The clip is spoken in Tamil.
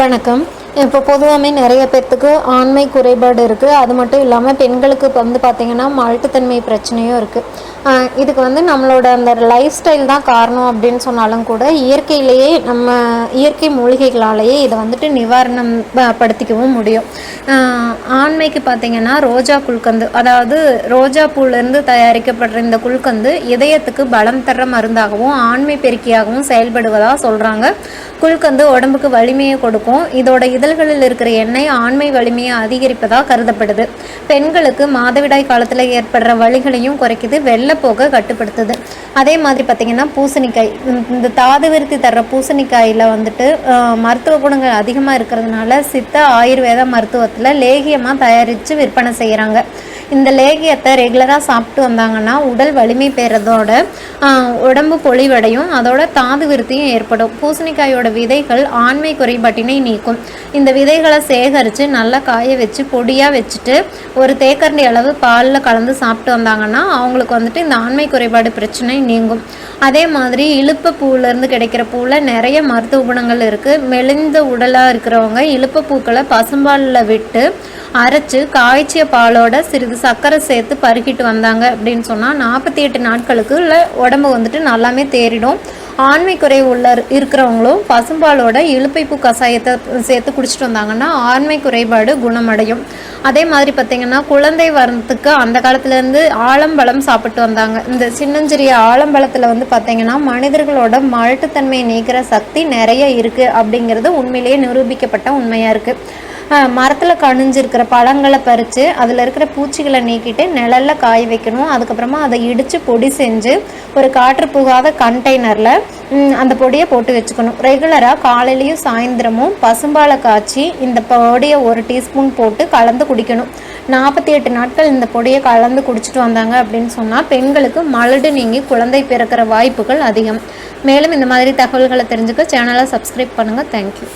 வணக்கம். இப்போ பொதுவாகவே நிறைய பேர்த்துக்கு ஆண்மை குறைபாடு இருக்குது அது மட்டும் இல்லாமல் பெண்களுக்கு இப்போ வந்து பார்த்திங்கன்னா மழட்டுத்தன்மை பிரச்சனையும் இருக்குது இதுக்கு வந்து நம்மளோட அந்த லைஃப் ஸ்டைல் தான் காரணம் அப்படின்னு சொன்னாலும் கூட இயற்கையிலேயே நம்ம இயற்கை மூலிகைகளாலேயே இதை வந்துட்டு நிவாரணம் படுத்திக்கவும் முடியும். ஆண்மைக்கு பார்த்திங்கன்னா ரோஜா குல்கந்து அதாவது ரோஜா பூலேருந்து தயாரிக்கப்படுற இந்த குல்கந்து இதயத்துக்கு பலம் தர்ற மருந்தாகவும் ஆண்மை பெருக்கியாகவும் செயல்படுவதாக சொல்கிறாங்க குல்கந்து உடம்புக்கு வலிமையை கொடுக்கும். இதோட இதழ்களில் இருக்கிற எண்ணெய் ஆண்மை வலிமையை அதிகரிப்பதாக கருதப்படுது. பெண்களுக்கு மாதவிடாய் காலத்தில் ஏற்படுற வலிகளையும் குறைக்குது வெள்ளைப்போக்கை கட்டுப்படுத்துது. அதே மாதிரி பார்த்திங்கன்னா பூசணிக்காய் இந்த- தாது விருத்தி தர்ற பூசணிக்காயில் வந்துட்டு மருத்துவ குணங்கள் அதிகமாக இருக்கிறதுனால சித்த ஆயுர்வேத மருத்துவத்தில் லேகியமாக தயாரித்து விற்பனை செய்கிறாங்க இந்த லேகியத்தை ரெகுலராக சாப்பிட்டு வந்தாங்கன்னா உடல் வலிமை பெறதோட உடம்பு பொலிவடையும். அதோட தாது விருத்தியும் ஏற்படும். பூசணிக்காயோட விதைகள் ஆண்மை குறைபாட்டினை நீக்கும். இந்த விதைகளை சேகரித்து நல்லா காய வச்சு பொடியாக வச்சுட்டு ஒரு தேக்கரண்டி அளவு பாலில் கலந்து சாப்பிட்டு வந்தாங்கன்னா அவங்களுக்கு வந்துட்டு இந்த ஆண்மை குறைபாடு பிரச்சனை நீங்கும். அதே மாதிரி இழுப்ப பூவிலேருந்து கிடைக்கிற பூவில் நிறைய மருத்துவ குணங்கள் இருக்குது மெலிந்த உடலாக இருக்கிறவங்க இழுப்ப பூக்களை பசும்பாலில் விட்டு அரைச்சு காய்ச்சிய பாலோட சிறிது சர்க்கரை சேர்த்து பருகிட்டு வந்தாங்க அப்படின்னு சொன்னால் நாற்பத்தி எட்டு நாட்களுக்கு உடம்பு வந்துட்டு நல்லாமே தேறிடும். ஆண்மை குறைவு உள்ள இருக்கிறவங்களும் பசும்பாலோட இழுப்பைப்பு கஷாயத்தை சேர்த்து குடிச்சிட்டு வந்தாங்கன்னா ஆண்மை குறைபாடு குணமடையும். அதே மாதிரி பார்த்திங்கன்னா குழந்தை வரத்துக்கு அந்த காலத்துலேருந்து ஆலம்பழம் சாப்பிட்டு வந்தாங்க. இந்த சின்னஞ்சிறிய ஆலம்பழத்தில் வந்து பார்த்திங்கன்னா மனிதர்களோட மழட்டுத்தன்மையை நீக்கிற சக்தி நிறைய இருக்குது அப்படிங்கிறது உண்மையிலேயே நிரூபிக்கப்பட்ட உண்மையாக இருக்குது மரத்தில் கணிஞ்சிருக்கிற பழங்களை பறித்து அதில் இருக்கிற பூச்சிகளை நீக்கிட்டு நிழலில் காய வைக்கணும். அதுக்கப்புறமா அதை இடித்து பொடி செஞ்சு ஒரு காற்று புகாத கண்டெய்னரில் அந்த பொடியை போட்டு வச்சுக்கணும். ரெகுலராக காலையிலையும் சாயந்தரமும் பசும்பாலை காய்ச்சி இந்த பொடியை ஒரு டீஸ்பூன் போட்டு கலந்து குடிக்கணும். நாற்பத்தி எட்டு நாட்கள் இந்த பொடியை கலந்து குடிச்சிட்டு வந்தாங்க அப்படின்னு சொன்னால் பெண்களுக்கு மலடு நீங்கி குழந்தை பிறக்கிற வாய்ப்புகள் அதிகம். மேலும் இந்த மாதிரி தகவல்களை தெரிஞ்சுக்க சேனலை சப்ஸ்கிரைப் பண்ணுங்கள் தேங்க்யூ